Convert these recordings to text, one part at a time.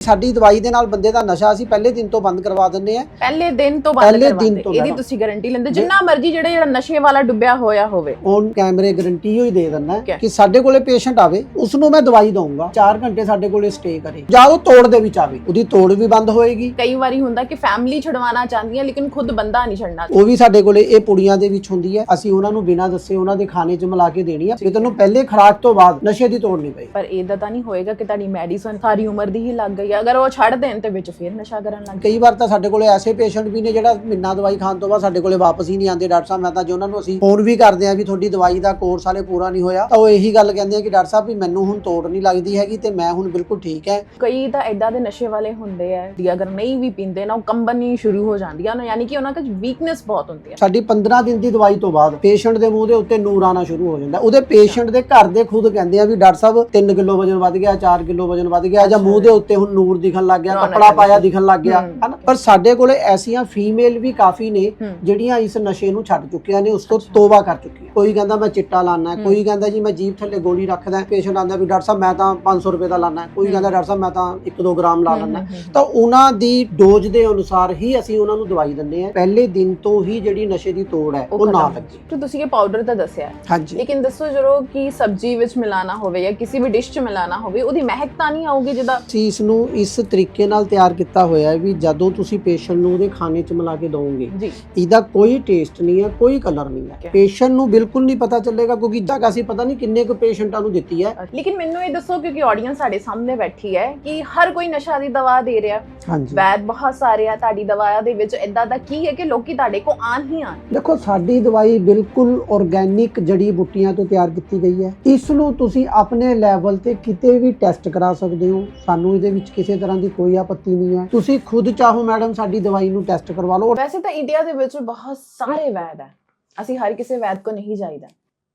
ਸਾਡੀ ਦਵਾਈ ਦੇ ਨਾਲ ਬੰਦੇ ਦਾ ਨਸ਼ਾ ਅਸੀਂ ਪਹਿਲੇ ਦਿਨ ਤੋਂ ਬੰਦ ਕਰਵਾ ਦਿੰਦੇ ਆ ਪਹਿਲੇ ਦਿਨ ਤੋਂ ਬੰਦ ਪਹਿਲੇ ਕਰਵਾਉਂਦੇ। ਦਿਨ ਤੋਂ ਇਹਦੀ। ਤੁਸੀਂ ਗਾਰੰਟੀ ਲੈਂਦੇ ਜਿੰਨਾ ਮਰਜ਼ੀ ਜਿਹੜਾ ਜਿਹੜਾ ਨਸ਼ੇ ਵਾਲਾ ਡੁੱਬਿਆ ਹੋਇਆ ਹੋਵੇ। ਔਨ ਕੈਮਰੇ ਗਾਰੰਟੀ ਹੀ ਦੇ ਦਿੰਦਾ। ਕਿ ਸਾਡੇ ਕੋਲੇ ਪੇਸ਼ੈਂਟ ਆਵੇ ਉਸ ਨੂੰ ਮੈਂ ਦਵਾਈ ਦਊਂਗਾ। 4 ਘੰਟੇ ਸਾਡੇ ਕੋਲੇ ਸਟੇ ਕਰੇ। ਜਾਂ ਉਹ ਤੋੜ ਦੇ ਵਿੱਚ ਆਵੇ। ਉਹਦੀ ਤੋੜ ਵੀ ਬੰਦ ਹੋਏਗੀ। ਕਈ ਵਾਰੀ ਹੁੰਦਾ ਕਿ ਫੈਮਿਲੀ ਛਡਵਾਉਣਾ ਚਾਹੁੰਦੀ ਹੈ ਲੇਕਿਨ ਖੁਦ ਬੰਦਾ ਨਹੀਂ ਛੱਡਣਾ। ਉਹ ਵੀ ਸਾਡੇ ਕੋਲੇ ਇਹ ਪੁੜੀਆਂ ਦੇ ਵਿੱਚ ਹੁੰਦੀ ਹੈ। ਅਸੀਂ ਉਹਨਾਂ ਨੂੰ ਬਿਨਾਂ ਦੱਸੇ ਉਹਨਾਂ ਦੇ ਖਾਣੇ 'ਚ ਮਿਲਾ ਕੇ ਦੇਣੀ ਹੈ ਕਿ ਤੈਨੂੰ ਪਹਿਲੇ ਖੁਰਾਕ ਤੋਂ ਬਾਅਦ ਨਸ਼ੇ ਦੀ ਤੋੜ ਨਹੀਂ ਪਈ। ਪਰ ਇਹਦਾ ਤਾਂ ਨਹੀਂ ਹੋਏਗਾ ਕਿ ਤੁਹਾਡੀ ਮੈਡੀਸਨ ਸਾਰੀ ਉਮਰ ਦੀ ਹੀ ਲੱਗ ਗਈ ਹੈ ਅਗਰ ਉਹ ਛੱਡ ਦੇਣ ਤੇ ਵਿੱਚ ਫਿਰ ਨਸ਼ਾ ਕਰਨ ਲੱਗ ਕਈ ਵਾਰ ਤਾਂ ਸਾਡੇ ਕੋਲੇ ਐਸੇ ਪੇਸ਼ੈਂਟ ਵੀ ਨੇ ਜਿਹੜਾ ਮਹੀਨਾ ਦਵਾਈ ਖਾਣ ਤੋਂ ਬਾਅਦ ਸਾਡੇ ਕੋਲੇ ਵਾਪਸ ਹੀ ਨਹੀਂ ਆਉਂਦੇ ਡਾਕਟਰ ਸਾਹਿਬ ਮੈਂ ਤਾਂ ਜੇ ਉਹਨਾਂ ਨੂੰ ਅਸੀਂ ਫੋਨ ਵੀ ਕਰਦੇ ਆ ਵੀ ਤੁਹਾਡੀ ਦਵਾਈ ਦਾ ਕੋਰਸ ਹਾਲੇ ਪੂਰਾ ਨਹੀਂ ਹੋਇਆ ਤਾਂ ਉਹ ਇਹੀ ਗੱਲ ਕਹਿੰਦੇ ਆ ਕਿ ਡਾਕਟਰ ਸਾਹਿਬ ਵੀ ਮੈਨੂੰ ਹੁਣ ਤੋੜ ਨਹੀਂ ਲੱਗਦੀ ਹੈਗੀ ਤੇ ਮੈਂ ਹੁਣ ਬਿਲਕੁਲ ਠੀਕ ਹੈ। ਕਈ ਤਾਂ ਐਦਾਂ ਦੇ ਨਸ਼ੇ ਵਾਲੇ ਹੁੰਦੇ ਆ ਕਿ ਅਗਰ ਨਹੀਂ ਵੀ ਪੀਂਦੇ ਨਾ ਉਹ ਕੰਬਣੀ ਸ਼ੁਰੂ ਹੋ ਜਾਂਦੀ ਆ ਨਾ ਯਾਨੀ ਕਿ ਉਹਨਾਂ ਵਿੱਚ ਵੀਕਨੈਸ ਬਹੁਤ ਹੁੰਦੀ ਹੈ ਸਾਡੀ 15 ਦਿਨ ਦੀ ਦਵਾਈ ਤੋਂ ਬਾਅਦ ਪੇਸ਼ੈਂਟ ਦੇ ਮੂੰਹ ਦੇ ਉੱਤੇ ਨੂਰ ਆਣਾ ਸ਼ੁਰੂ ਹੋ ਜਾਂਦਾ। ਉਹਦੇ ਪੇਸ਼ੈਂਟ ਦੇ ਘਰ ਦੇ ਖੁਦ ਕਹਿੰਦੇ ਆ ਵੀ ਡਾਕਟਰ ਸਾਹਿਬ 3 ਕਿਲੋ ਵਜਨ ਵੱਧ ਗਿਆ 4 ਕਿਲੋ ਵਜਨ ਵੱਧ ਗਿਆ ਜਾਂ ਮੂੰਹ ਦੇ ਉੱਤੇ ਹੁਣ ਨੂਰ ਦਿਖਣ ਲੱਗ ਗਿਆ ਕੱਪੜਾ ਪਾਇਆ। ਦਿਖਣ ਲੱਗ ਗਿਆ। ਹਨਾ ਪਰ ਸਾਡੇ ਕੋਲੇ ਐਸੀਆਂ ਫੀਮੇਲ ਵੀ ਕਾਫੀ ਨੇ। ਜਿਹੜੀਆਂ ਇਸ ਨਸ਼ੇ ਨੂੰ ਛੱਡ ਚੁੱਕੀਆਂ ਨੇ ਉਸ ਤੋਂ ਤੋਬਾ ਕਰ ਚੁੱਕੀਆਂ ਕੋਈ ਕਹਿੰਦਾ ਮੈਂ ਚਿੱਟਾ ਲਾਣਾ। ਕੋਈ ਕਹਿੰਦਾ ਜੀ ਮੈਂ ਜੀਭ ਥੱਲੇ ਗੋਲੀ ਰੱਖਦਾ ਪੇਸ਼ੈਂਟ ਆਂਦਾ ਵੀ ਡਾਕਟਰ ਸਾਹਿਬ ਮੈਂ ਤਾਂ 500 ਰੁਪਏ ਦਾ ਲਾਣਾ ਕੋਈ। ਕਹਿੰਦਾ ਡਾਕਟਰ ਸਾਹਿਬ ਮੈਂ ਤਾਂ 1-2 ਗ੍ਰਾਮ ਲਾ ਲੈਣਾ। ਤਾਂ ਉਹਨਾਂ ਦੀ ਡੋਜ਼ ਦੇ ਅਨੁਸਾਰ ਹੀ ਅਸੀਂ ਉਹਨਾਂ ਨੂੰ ਦਵਾਈ ਦਿੰਦੇ ਆ ਪਹਿਲੇ ਦਿਨ ਤੋਂ ਹੀ ਜਿਹੜੀ ਨਸ਼ੇ ਦੀ ਤੋੜ ਹੈ ਉਹ ਨਾ। ਲੱਗੇ ਤੇ ਤੁਸੀਂ ਇਹ ਪਾਊਡਰ ਤਾਂ ਦੱਸਿਆ ਹੈ। ਹਾਂਜੀ ਲੇਕਿਨ ਦੱਸੋ ਜਦੋਂ ਕਿ ਸਬਜ਼ੀ ਵਿੱਚ ਮਿਲਾਣਾ ਹੋਵੇ ਜਾਂ ਕਿਸੇ ਵੀ ਡਿਸ਼ 'ਚ ਮਿਲਾਣਾ ਹੋਵੇ ਉਹਦੀ ਮਹਿਕ ਤਾਂ ਨਹੀਂ ਆਊਗੀ ਜਿਹਦਾ ਇਸ ਨੂੰ ਇਸ ਤਰੀਕੇ ਨਾਲ ਤਿਆਰ ਕੀਤਾ ਹੋਇਆ ਹੈ ਵੀ ਜਦੋਂ ਤੁਸੀਂ ਪੇਸ਼ੈਂਟ ਨੂੰ ਉਹਦੇ ਖਾਣੇ 'ਚ ਮਿਲਾ ਕੇ ਦੋਗੇ ਜੀ। ਇਹਦਾ ਕੋਈ ਟੇਸਟ ਨਹੀਂ ਹੈ ਕੋਈ ਕਲਰ ਨਹੀਂ. ਹੈ। ਪੇਸ਼ੈਂਟ ਨੂੰ ਬਿਲਕੁਲ ਨਹੀਂ ਪਤਾ ਚੱਲੇਗਾ ਕਿਉਂਕਿ ਤੱਕ ਅਸੀਂ ਪਤਾ ਨਹੀਂ ਕਿੰਨੇ ਕੁ ਪੇਸ਼ੈਂਟਾਂ ਨੂੰ ਦਿੱਤੀ ਹੈ। ਲੇਕਿਨ ਮੈਨੂੰ ਇਹ ਦੱਸੋ ਕਿਉਂਕਿ ਆਡੀਅנס ਸਾਡੇ ਸਾਹਮਣੇ ਬੈਠੀ ਹੈ ਕਿ ਹਰ ਕੋਈ ਨਸ਼ਾ ਦੀ ਦਵਾ ਦੇ ਰਿਹਾ ਹਾਂਜੀ। ਵੈਦ ਬਹੁਤ ਸਾਰੇ ਆ ਤੁਹਾਡੀ ਦਵਾਇਆ ਦੇ ਵਿੱਚ ਇਦਾਂ ਦਾ ਕੀ ਹੈ ਕਿ ਲੋਕੀ ਤੁਹਾਡੇ ਕੋ ਆਣ ਹੀ ਆਣ ਦੇਖੋ ਸਾਡੀ ਦਵਾਈ ਬਿਲਕੁਲ ਆਰਗੈਨਿਕ ਜੜੀ ਬੂਟੀਆਂ ਤੋਂ ਤਿਆਰ ਕੀਤੀ ਗਈ ਹੈ। ਇਸ ਨੂੰ ਤੁਸੀਂ ਆਪਣੇ ਲੈਵਲ ਤੇ ਕਿਤੇ ਵੀ ਟੈਸਟ ਕਰਾ ਸਕਦੇ ਹੋ। ਸਾਨੂੰ ਇਹਦੇ ਵਿੱਚ ਕਿਸੇ ਤਰ੍ਹਾਂ ਦੀ ਕੋਈ ਆਪੱਤੀ ਨਹੀਂ ਹੈ। ਤੁਸੀਂ ਖੁਦ ਚਾਹੋ ਮੈਡਮ ਸਾਡੀ ਦਵਾਈ ਨੂੰ ਟੈਸਟ ਕਰਵਾ ਲਓ। ਵੈਸੇ ਤਾਂ ਇੰਡੀਆ ਦੇ ਵਿੱਚ ਬਹੁਤ ਸਾਰੇ ਵੈਦ ਹੈ। ਅਸੀਂ ਹਰ ਕਿਸੇ ਵੈਦ ਕੋ ਨਹੀਂ ਜਾਈਦਾ।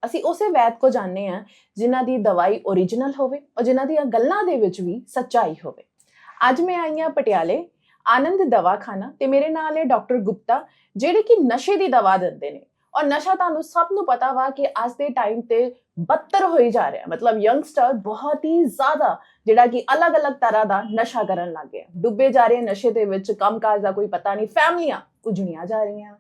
ਅਸੀਂ ਉਸੇ ਵੈਦ ਕੋ ਜਾਣਦੇ ਆ ਜਿਨ੍ਹਾਂ ਦੀ ਦਵਾਈ ਓਰੀਜਨਲ ਹੋਵੇ ਔਰ ਜਿਨ੍ਹਾਂ ਦੀਆਂ ਗੱਲਾਂ ਦੇ ਵਿੱਚ ਵੀ ਸੱਚਾਈ ਹੋਵੇ। ਅੱਜ ਮੈਂ ਆਈ ਹਾਂ ਪਟਿਆਲੇ, ਆਨੰਦ ਦਵਾਖਾਨਾ ਤੇ ਮੇਰੇ ਨਾਲ ਹੈ ਡਾਕਟਰ ਗੁਪਤਾ, ਜਿਹੜੇ ਕਿ ਨਸ਼ੇ ਦੀ ਦਵਾ ਦਿੰਦੇ ਨੇ। ਔਰ ਨਸ਼ਾ ਤੁਹਾਨੂੰ ਸਭ ਨੂੰ ਪਤਾ ਵਾ ਕਿ ਅੱਜ ਦੇ ਟਾਈਮ ਤੇ ਬੱਤਰ ਹੋਈ ਜਾ ਰਿਹਾ ਮਤਲਬ ਯੰਗਸਟਰ ਬਹੁਤ ਹੀ ਜ਼ਿਆਦਾ ਜਿਹੜਾ ਕਿ ਅਲੱਗ-ਅਲੱਗ ਤਰ੍ਹਾਂ ਦਾ ਨਸ਼ਾ ਕਰਨ ਲੱਗ ਗਿਆ। ਡੁੱਬੇ ਜਾ ਰਹੇ ਨਸ਼ੇ ਦੇ ਵਿੱਚ ਕੰਮਕਾਜ ਦਾ ਕੋਈ ਪਤਾ ਨਹੀਂ, ਫੈਮਲੀਆਂ ਉਜੜੀਆਂ ਜਾ ਰਹੀਆਂ।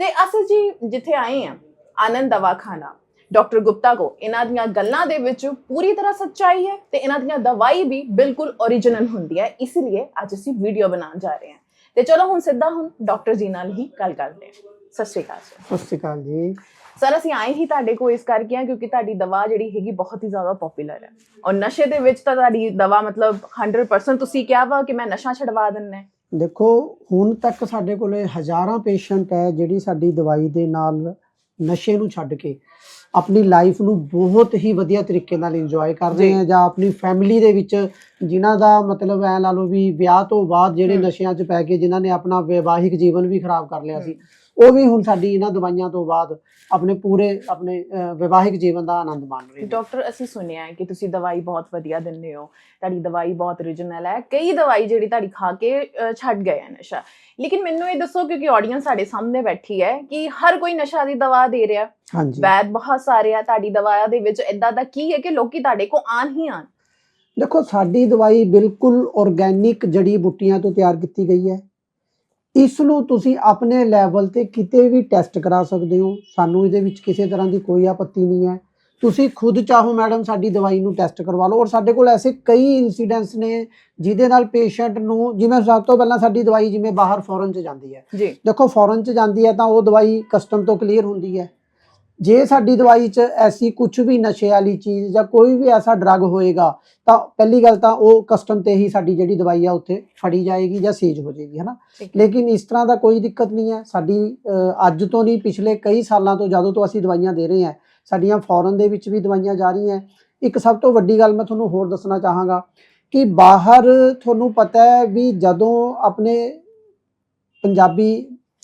ਤੇ ਅਸੀਂ ਜੀ ਜਿੱਥੇ ਆਏ ਆ ਆਨੰਦ ਦਵਾਖਾਨਾ, ਡਾਕਟਰ ਗੁਪਤਾ ਕੋ ਇਹਨਾਂ ਦੀਆਂ ਗੱਲਾਂ ਦੇ ਵਿੱਚ ਪੂਰੀ ਤਰ੍ਹਾਂ ਸੱਚਾਈ ਹੈ ਤੇ ਇਹਨਾਂ ਦੀਆਂ ਦਵਾਈ ਵੀ ਬਿਲਕੁਲ ਓਰੀਜਨਲ ਹੁੰਦੀ ਹੈ ਇਸ ਲਈ ਅੱਜ ਅਸੀਂ ਵੀਡੀਓ ਬਣਾਉਣ ਜਾ ਰਹੇ ਹਾਂ। ਤੇ ਚਲੋ ਹੁਣ ਸਿੱਧਾ ਹੁਣ ਡਾਕਟਰ ਜੀ ਨਾਲ ਹੀ ਗੱਲ ਕਰਦੇ ਹਾਂ। ਸਤਿ ਸ਼੍ਰੀ ਅਕਾਲ ਸਤਿ ਸ਼੍ਰੀ ਅਕਾਲ ਜੀ। ਸਰ ਅਸੀਂ ਆਏ ਹੀ ਤੁਹਾਡੇ ਕੋਲ ਇਸ ਕਰਕੇ ਆ ਕਿਉਂਕਿ ਤੁਹਾਡੀ ਦਵਾ ਜਿਹੜੀ ਹੈਗੀ ਬਹੁਤ ਹੀ ਜ਼ਿਆਦਾ ਪਪੂਲਰ ਹੈ ਔਰ ਨਸ਼ੇ ਦੇ ਵਿੱਚ ਤਾਂ ਤੁਹਾਡੀ ਦਵਾ ਮਤਲਬ 100% ਤੁਸੀਂ ਕਿਹਾ ਵਾ ਕਿ ਮੈਂ ਨਸ਼ਾ ਛਡਵਾ ਦਿੰਨਾ। ਦੇਖੋ ਹੁਣ ਤੱਕ ਸਾਡੇ ਕੋਲੇ ਹਜ਼ਾਰਾਂ ਪੇਸ਼ੈਂਟ ਹੈ ਜਿਹੜੀ ਸਾਡੀ ਦਵਾਈ ਦੇ ਨਾਲ ਨਸ਼ੇ ਨੂੰ ਛੱਡ ਕੇ ਆਪਣੀ ਲਾਈਫ ਨੂੰ ਬਹੁਤ ਹੀ ਵਧੀਆ ਤਰੀਕੇ ਨਾਲ ਇੰਜੋਏ ਕਰ ਰਹੇ। ਹੈ ਜਾਂ ਆਪਣੀ ਫੈਮਿਲੀ ਦੇ ਵਿੱਚ ਜਿਨ੍ਹਾਂ ਦਾ ਮਤਲਬ ਐ ਲਾ ਲਓ ਵੀ ਵਿਆਹ ਤੋਂ ਬਾਅਦ ਜਿਹੜੇ। ਨਸ਼ਿਆਂ 'ਚ ਪੈ ਕੇ ਜਿਨ੍ਹਾਂ ਨੇ ਆਪਣਾ ਵਿਵਾਹਿਕ ਜੀਵਨ ਵੀ ਖਰਾਬ ਕਰ ਲਿਆ ਸੀ ਉਹ ਵੀ ਹੁਣ ਸਾਡੀ ਇਹਨਾਂ ਦਵਾਈਆਂ ਤੋਂ ਬਾਅਦ ਆਪਣੇ ਪੂਰੇ ਆਪਣੇ ਵਿਵਾਹਿਕ ਜੀਵਨ ਦਾ ਆਨੰਦ ਮਾਣ ਰਹੇ ਨੇ। ਡਾਕਟਰ ਅਸੀਂ ਸੁਣਿਆ ਹੈ ਕਿ ਤੁਸੀਂ ਦਵਾਈ ਬਹੁਤ ਵਧੀਆ ਦਿੰਦੇ ਹੋ। ਤੁਹਾਡੀ ਦਵਾਈ ਬਹੁਤ ਓਰੀਜਨਲ ਹੈ। ਕਈ ਦਵਾਈ ਜਿਹੜੀ ਤੁਹਾਡੀ ਖਾ ਕੇ ਛੱਡ ਗਏ ਹੈ ਨਸ਼ਾ। ਲੇਕਿਨ ਮੈਨੂੰ ਇਹ ਦੱਸੋ ਕਿਉਂਕਿ ਆਡੀਅנס ਸਾਡੇ ਸਾਹਮਣੇ ਬੈਠੀ ਹੈ ਕਿ ਹਰ ਕੋਈ ਨਸ਼ਾ ਦੀ ਦਵਾ ਦੇ ਰਿਹਾ। ਹਾਂਜੀ। ਵੈਦ ਬਹੁਤ ਸਾਰੇ ਆ ਤੁਹਾਡੀ ਦਵਾਇਆ ਦੇ ਵਿੱਚ ਇਦਾਂ ਦਾ ਕੀ ਹੈ ਕਿ ਲੋਕੀ ਤੁਹਾਡੇ ਕੋ ਆਣ ਹੀ ਆਣ ਦੇਖੋ ਸਾਡੀ ਦਵਾਈ ਬਿਲਕੁਲ ਆਰਗੈਨਿਕ ਜੜੀ ਬੂਟੀਆਂ ਤੋਂ ਤਿਆਰ ਕੀਤੀ ਗਈ ਹੈ। ਇਸ ਨੂੰ ਤੁਸੀਂ ਆਪਣੇ ਲੈਵਲ ਤੇ ਕਿਤੇ ਵੀ ਟੈਸਟ ਕਰਾ ਸਕਦੇ ਹੋ। ਸਾਨੂੰ ਇਹਦੇ ਵਿੱਚ ਕਿਸੇ ਤਰ੍ਹਾਂ ਦੀ ਕੋਈ ਆਪੱਤੀ ਨਹੀਂ ਹੈ। ਤੁਸੀਂ ਖੁਦ ਚਾਹੋ ਮੈਡਮ ਸਾਡੀ ਦਵਾਈ ਨੂੰ ਟੈਸਟ ਕਰਵਾ ਲਓ। ਔਰ ਸਾਡੇ ਕੋਲ ਐਸੇ ਕਈ ਇਨਸੀਡੈਂਟਸ ਨੇ ਜਿਹਦੇ ਨਾਲ ਪੇਸ਼ੈਂਟ ਨੂੰ ਜਿਵੇਂ ਸਭ ਤੋਂ ਪਹਿਲਾਂ ਸਾਡੀ ਦਵਾਈ ਜਿਵੇਂ ਬਾਹਰ ਫੋਰਨ ਚ ਜਾਂਦੀ ਹੈ। ਜੀ। ਦੇਖੋ ਫੋਰਨ ਚ ਜਾਂਦੀ ਹੈ ਤਾਂ ਉਹ ਦਵਾਈ ਕਸਟਮ ਤੋਂ ਕਲੀਅਰ ਹੁੰਦੀ ਹੈ। ਜੇ ਸਾਡੀ ਦਵਾਈ 'ਚ ਐਸੀ ਕੁਝ ਵੀ ਨਸ਼ੇ ਵਾਲੀ ਚੀਜ਼ ਜਾਂ ਕੋਈ ਵੀ ਐਸਾ ਡਰੱਗ ਹੋਏਗਾ ਤਾਂ ਪਹਿਲੀ ਗੱਲ ਤਾਂ ਉਹ ਕਸਟਮ ਤੇ ਹੀ ਸਾਡੀ ਜਿਹੜੀ ਦਵਾਈ ਆ ਉੱਥੇ ਫੜੀ ਜਾਏਗੀ ਜਾਂ ਸੀਜ਼ ਹੋ ਜਾਏਗੀ ਹਨਾ? ਲੇਕਿਨ ਇਸ ਤਰ੍ਹਾਂ ਦਾ ਕੋਈ ਦਿੱਕਤ ਨਹੀਂ ਹੈ। ਸਾਡੀ ਅੱਜ ਤੋਂ ਨਹੀਂ ਪਿਛਲੇ ਕਈ ਸਾਲਾਂ ਤੋਂ ਜਦੋਂ ਤੋਂ ਅਸੀਂ ਦਵਾਈਆਂ ਦੇ ਰਹੇ ਹਾਂ ਸਾਡੀਆਂ ਫੋਰਨ ਦੇ ਵਿੱਚ ਵੀ ਦਵਾਈਆਂ ਜਾ ਰਹੀਆਂ ਇੱਕ ਸਭ ਤੋਂ ਵੱਡੀ ਗੱਲ ਮੈਂ ਤੁਹਾਨੂੰ ਹੋਰ ਦੱਸਣਾ ਚਾਹਾਂਗਾ ਕਿ ਬਾਹਰ ਤੁਹਾਨੂੰ ਪਤਾ ਹੈ ਵੀ ਜਦੋਂ ਆਪਣੇ ਪੰਜਾਬੀ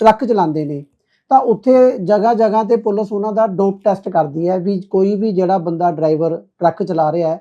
ਟਰੱਕ ਚਲਾਉਂਦੇ ਨੇ ਤਾਂ ਉੱਥੇ ਜਗ੍ਹਾ ਜਗ੍ਹਾ ਤੇ ਪੁਲਿਸ ਉਹਨਾਂ ਦਾ ਡੋਪ ਟੈਸਟ ਕਰਦੀ ਹੈ ਵੀ ਕੋਈ ਵੀ ਜਿਹੜਾ ਬੰਦਾ ਡਰਾਈਵਰ ਟਰੱਕ ਚਲਾ ਰਿਹਾ ਹੈ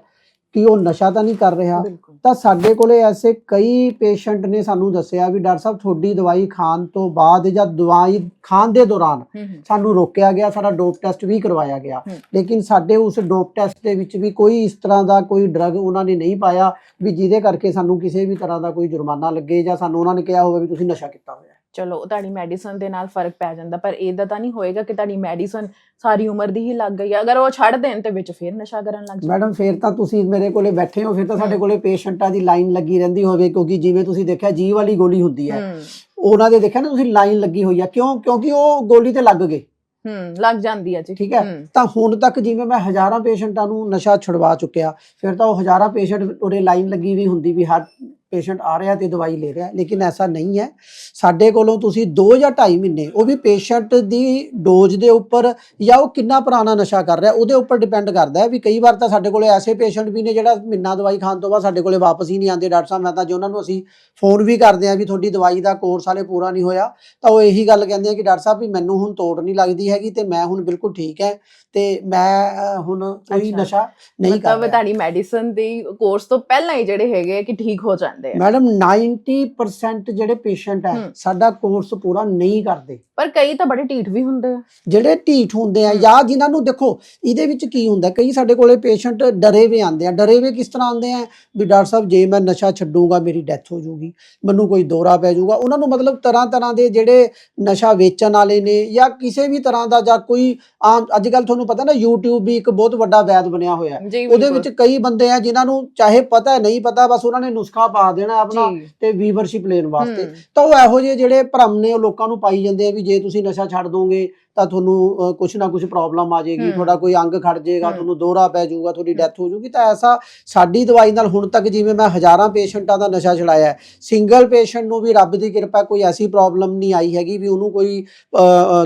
ਕਿ ਉਹ ਨਸ਼ਾ ਤਾਂ ਨਹੀਂ ਕਰ ਰਿਹਾ ਤਾਂ ਸਾਡੇ ਕੋਲੇ ਐਸੇ ਕਈ ਪੇਸ਼ੈਂਟ ਨੇ ਸਾਨੂੰ ਦੱਸਿਆ ਵੀ ਡਾਕਟਰ ਸਾਹਿਬ ਤੁਹਾਡੀ ਦਵਾਈ ਖਾਣ ਤੋਂ ਬਾਅਦ ਜਾਂ ਦਵਾਈ ਖਾਣ ਦੇ ਦੌਰਾਨ ਸਾਨੂੰ ਰੋਕਿਆ ਗਿਆ ਸਾਡਾ ਡੋਪ ਟੈਸਟ ਵੀ ਕਰਵਾਇਆ ਗਿਆ। ਲੇਕਿਨ ਸਾਡੇ ਉਸ ਡੋਪ ਟੈਸਟ ਦੇ ਵਿੱਚ ਵੀ ਕੋਈ ਇਸ ਤਰ੍ਹਾਂ ਦਾ ਕੋਈ ਡਰਗ ਉਹਨਾਂ ਨੇ ਨਹੀਂ ਪਾਇਆ ਵੀ ਜਿਹਦੇ ਕਰਕੇ ਸਾਨੂੰ ਕਿਸੇ ਵੀ ਤਰ੍ਹਾਂ ਦਾ ਕੋਈ ਜੁਰਮਾਨਾ ਲੱਗੇ ਜਾਂ ਸਾਨੂੰ ਉਹਨਾਂ ਨੇ ਕਿਹਾ ਹੋਵੇ ਵੀ ਤੁਸੀਂ ਨਸ਼ਾ ਕੀਤਾ ਹੋਇਆ। ਚਲੋ ਤੁਹਾਡੀ ਮੈਡੀਸਨ ਦੇ ਨਾਲ ਫ਼ਰਕ ਪੈ ਜਾਂਦਾ ਪਰ ਇਹਦਾ ਤਾਂ ਨਹੀਂ ਹੋਏਗਾ ਕਿ ਤੁਹਾਡੀ ਮੈਡੀਸਨ ਸਾਰੀ ਉਮਰ ਦੀ ਹੀ ਲੱਗ ਗਈ ਹੈ ਅਗਰ ਉਹ ਛੱਡ ਦੇਣ ਤੇ ਵਿੱਚ ਫਿਰ ਨਸ਼ਾ ਕਰਨ ਲੱਗ ਜਾਣ ਮੈਡਮ ਫਿਰ ਤਾਂ ਤੁਸੀਂ ਮੇਰੇ ਕੋਲੇ ਬੈਠੇ ਹੋ ਫਿਰ ਤਾਂ ਸਾਡੇ। ਕੋਲੇ ਪੇਸ਼ੈਂਟਾਂ ਦੀ ਲਾਈਨ ਲੱਗੀ ਰਹਿੰਦੀ ਹੋਵੇ ਕਿਉਂਕਿ ਜਿਵੇਂ ਤੁਸੀਂ ਦੇਖਿਆ ਜੀ ਵਾਲੀ ਗੋਲੀ ਹੁੰਦੀ ਹੈ। ਹੂੰ ਉਹਨਾਂ ਦੇ ਦੇਖਿਆ ਨਾ ਤੁਸੀਂ ਲਾਈਨ ਲੱਗੀ ਹੋਈ ਆ। ਕਿਉਂ? ਕਿਉਂਕਿ ਉਹ ਗੋਲੀ ਤੇ ਲੱਗ ਗਏ। ਹੂੰ ਲੱਗ ਜਾਂਦੀ ਹੈ ਜੀ। ਠੀਕ ਹੈ। ਹੂੰ, ਤਾਂ ਹੁਣ ਤੱਕ ਜਿਵੇਂ ਮੈਂ ਹਜ਼ਾਰਾਂ ਪੇਸ਼ੈਂਟਾਂ ਨੂੰ ਨਸ਼ਾ ਛੁਡਵਾ ਚੁੱਕਿਆ ਫਿਰ ਤਾਂ ਉਹ ਹਜ਼ਾਰਾਂ ਪੇਸ਼ੈਂਟ ਉਹਦੇ ਲਾਈਨ ਲੱਗੀ ਵੀ ਹੁੰਦੀ ਵੀ ਹਰ ਪੇਸ਼ੈਂਟ ਆ ਰਿਹਾ ਤੇ ਦਵਾਈ ਲੈ ਰਿਹਾ ਲੇਕਿਨ ਐਸਾ ਨਹੀਂ ਹੈ ਸਾਡੇ ਕੋਲੋਂ ਤੁਸੀਂ 2 ਜਾਂ 2.5 ਮਹੀਨੇ ਉਹ ਵੀ ਪੇਸ਼ੈਂਟ ਦੀ ਡੋਜ਼ ਦੇ ਉੱਪਰ ਜਾਂ ਉਹ ਕਿੰਨਾ ਪੁਰਾਣਾ ਨਸ਼ਾ ਕਰ ਰਿਹਾ ਉਹਦੇ ਉੱਪਰ ਡਿਪੈਂਡ ਕਰਦਾ ਹੈ ਵੀ ਕਈ ਵਾਰ ਤਾਂ ਸਾਡੇ ਕੋਲੇ ਐਸੇ ਪੇਸ਼ੈਂਟ ਵੀ ਨੇ ਜਿਹੜਾ ਮਹੀਨਾ ਦਵਾਈ ਖਾਣ ਤੋਂ ਬਾਅਦ ਸਾਡੇ ਕੋਲੇ ਵਾਪਸ ਹੀ ਨਹੀਂ ਆਉਂਦੇ ਡਾਕਟਰ ਸਾਹਿਬ ਮੈਂ ਤਾਂ ਜੇ ਉਹਨਾਂ ਨੂੰ ਅਸੀਂ ਫੋਨ ਵੀ ਕਰਦੇ ਆ ਵੀ ਤੁਹਾਡੀ ਦਵਾਈ ਦਾ ਕੋਰਸ ਹਾਲੇ ਪੂਰਾ ਨਹੀਂ ਹੋਇਆ ਤਾਂ ਉਹ ਇਹੀ ਗੱਲ ਕਹਿੰਦੇ ਆ ਕਿ ਡਾਕਟਰ ਸਾਹਿਬ ਵੀ ਮੈਨੂੰ ਹੁਣ ਤੋੜ ਨਹੀਂ ਲੱਗਦੀ ਹੈਗੀ ਤੇ ਮੈਂ ਹੁਣ ਬਿਲਕੁਲ ਠੀਕ ਹੈ ਤੇ ਮੈਂ ਹੁਣ ਕੋਈ। ਨਸ਼ਾ ਨਹੀਂ ਕਰ ਮਤਲਬ ਰਿਹਾ ਤੁਹਾਡੀ ਮੈਡੀਸਨ ਦੀ ਕੋਰਸ ਤੋਂ ਪਹਿਲਾਂ ਹੀ ਜਿਹੜੇ ਹੈਗੇ ਕਿ ਠੀਕ ਹੋ ਜਾਂਦੇ ਆ ਮੈਡਮ 90% ਜਿਹੜੇ ਪੇਸ਼ੈਂਟ ਹੈ। ਸਾਡਾ ਕੋਰਸ ਪੂਰਾ ਨਹੀਂ ਕਰਦੇ ਪਰ ਕਈ ਤਾਂ ਬੜੇ ਢੀਠ ਵੀ ਹੁੰਦੇ ਆ। ਜਿਹੜੇ ਢੀਠ ਹੁੰਦੇ ਆ। ਜਾਂ ਜਿਨ੍ਹਾਂ ਨੂੰ ਦੇਖੋ ਇਹਦੇ ਵਿੱਚ ਕੀ ਹੁੰਦਾ ਕਈ ਸਾਡੇ ਕੋਲੇ ਪੇਸ਼ੈਂਟ ਡਰੇ ਵੇ ਆਉਂਦੇ ਆ। ਡਰੇ ਵੇ ਕਿਸ ਤਰ੍ਹਾਂ ਆਉਂਦੇ ਆ? ਵੀ ਡਾਕਟਰ ਸਾਹਿਬ ਜੇ ਮੈਂ ਨਸ਼ਾ ਛੱਡੂਗਾ ਮੇਰੀ ਡੈਥ ਹੋ ਜਾਊਗੀ ਮੈਨੂੰ ਕੋਈ ਦੌਰਾ ਪੈ ਜਾਊਗਾ। ਉਹਨਾਂ ਨੂੰ ਮਤਲਬ ਤਰ੍ਹਾਂ ਤਰ੍ਹਾਂ ਦੇ ਜਿਹੜੇ ਨਸ਼ਾ ਵੇਚਣ ਵਾਲੇ ਨੇ ਜਾਂ ਕਿਸੇ ਵੀ ਤਰ੍ਹਾਂ ਦਾ ਜਾਂ ਕੋਈ ਆਮ ਅੱਜ ਕੱਲ ਤੁਹਾਨੂੰ ਪਤਾ ਨਾ YouTube ਵੀ ਇੱਕ ਬਹੁਤ ਵੱਡਾ ਵੈਦ ਬਣਿਆ ਹੋਇਆ ਉਹਦੇ। ਵਿੱਚ ਕਈ ਬੰਦੇ ਆ ਜਿਨ੍ਹਾਂ ਨੂੰ ਚਾਹੇ ਪਤਾ ਨਹੀਂ ਪਤਾ ਬਸ ਉਹਨਾਂ ਨੇ ਨੁਸਖਾ ਪਾ ਦੇਣਾ ਆਪਣਾ ਤੇ ਵੀਵਰਸ਼ਿਪ ਲੈਣ ਵਾਸਤੇ। ਤਾਂ ਉਹ ਇਹੋ ਜਿਹੇ ਜਿਹੜੇ ਭਰਮ ਨੇ ਉਹ ਲੋਕਾਂ ਨੂੰ ਪਾਈ ਜਾਂਦੇ ਆ ਵੀ ਜੇ ਤੁਸੀਂ ਨਸ਼ਾ ਛੱਡ ਦੋਗੇ ਤਾਂ ਤੁਹਾਨੂੰ ਕੁਝ ਨਾ ਕੁਝ ਪ੍ਰੋਬਲਮ ਆ ਜਾਏਗੀ। ਤੁਹਾਡਾ ਕੋਈ ਅੰਗ ਖੜ ਜਾਏਗਾ। ਤੁਹਾਨੂੰ ਦੋਹਰਾ ਪੈ ਜਾਊਗਾ ਤੁਹਾਡੀ ਡੈਥ ਹੋ ਜਾਊਗੀ ਤਾਂ ਐਸਾ ਸਾਡੀ ਦਵਾਈ ਨਾਲ ਹੁਣ ਤੱਕ ਜਿਵੇਂ ਮੈਂ ਹਜ਼ਾਰਾਂ ਪੇਸ਼ੈਂਟਾਂ ਦਾ ਨਸ਼ਾ ਛੁਡਾਇਆ ਹੈ ਸਿੰਗਲ ਪੇਸ਼ੈਂਟ ਨੂੰ ਵੀ ਰੱਬ ਦੀ ਕਿਰਪਾ ਕੋਈ ਐਸੀ ਪ੍ਰੋਬਲਮ ਨਹੀਂ ਆਈ ਹੈਗੀ ਵੀ ਉਹਨੂੰ ਕੋਈ